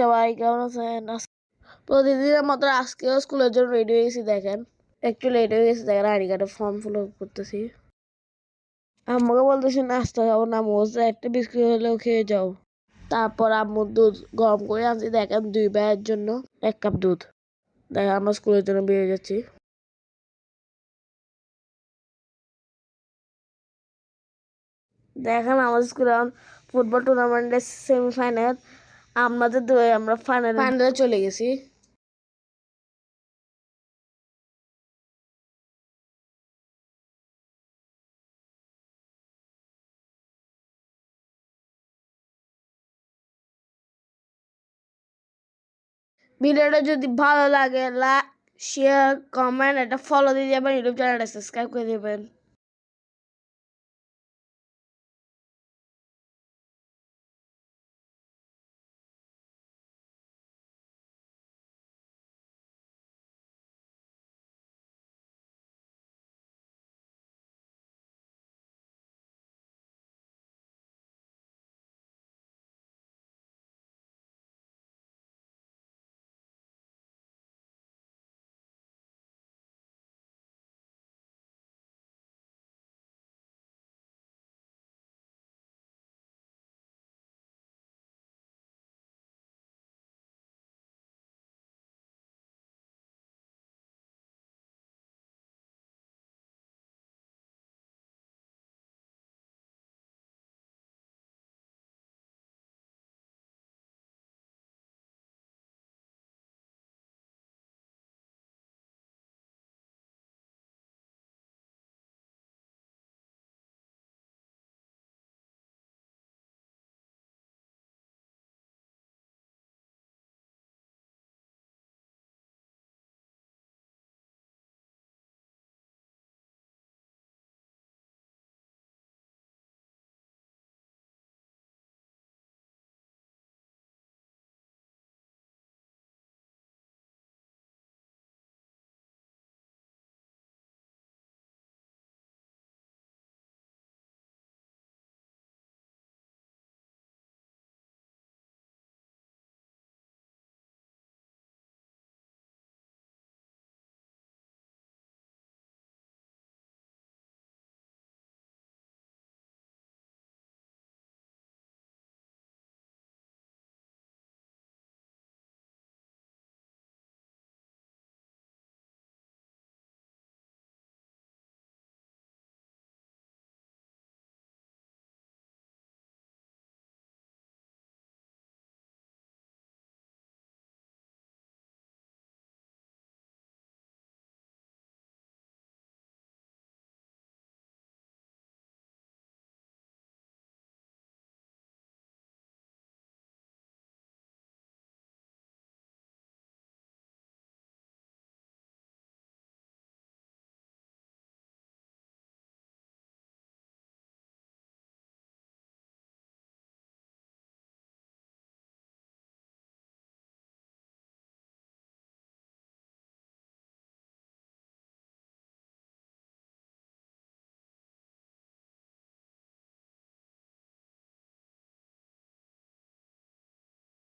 সবাই, কেমন আছেন? স্কুলের জন্য রেডি হয়ে গেছি, দেখেন। একটু লেট হয়ে দেখেন, আইডি ফর্ম ফিল আপ করতেছি। আম্মুকে বলতেছি, নাস্তা খাব না একটা বিস্কুট হলেও খেয়ে যাও। তারপর আম্মুর দুধ গরম করে আনছি, দেখেন, দুই ভাইয়ের জন্য এক কাপ দুধ। দেখেন, আমরা স্কুলের জন্য বেরিয়ে যাচ্ছি। দেখেন, আমাদের স্কুলে ফুটবল টুর্নামেন্টের সেমিফাইনাল আমাদের দুই আমরা ফাইনাল ফাইনালে চলে গেছি। ভিডিওটা যদি ভালো লাগে লাইক শেয়ার কমেন্ট একটা ফলো দিয়ে যাবেন ইউটিউব চ্যানেলটা সাবস্ক্রাইব করে দেবেন।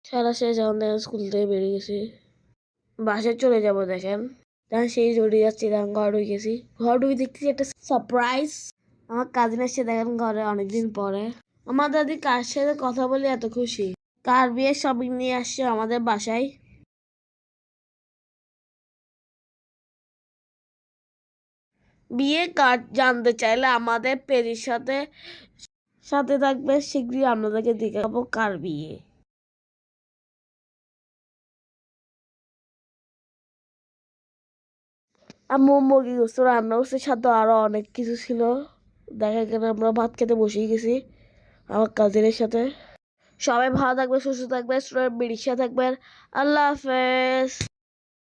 খেলা শেষ দেখেন স্কুল থেকে বেরিয়ে গেছি। বাসে চলে যাব, দেখেন। তখন সেই জড়িয়ে যাচ্ছি তখন ঘর ঢুকে গেছি। ঘর ঢুকে দেখতেছি একটা সারপ্রাইজ আমার কাজিন এসে দেখেন, ঘরে অনেকদিন পরে। আমার দাদি কার সাথে কথা বলে এত খুশি? কার বিয়ে শপিং নিয়ে আসছে আমাদের বাসায়? বিয়ে কার জানতে চাইলে আমাদের পেজের সাথে সাথে থাকবে। শীঘ্রই আপনাদেরকে দেখাবো কার বিয়ে। আম্মু মুরগি গোস্ত রান্না করছে, সাথে আরও অনেক কিছু ছিল। দেখা গেলে আমরা ভাত খেতে বসেই গেছি, আমার কাজিনের সাথে। সবাই ভালো থাকবে সুস্থ থাকবে স্টুডেন্ট বিরিশা থাকবেন। আল্লাহ হাফেজ।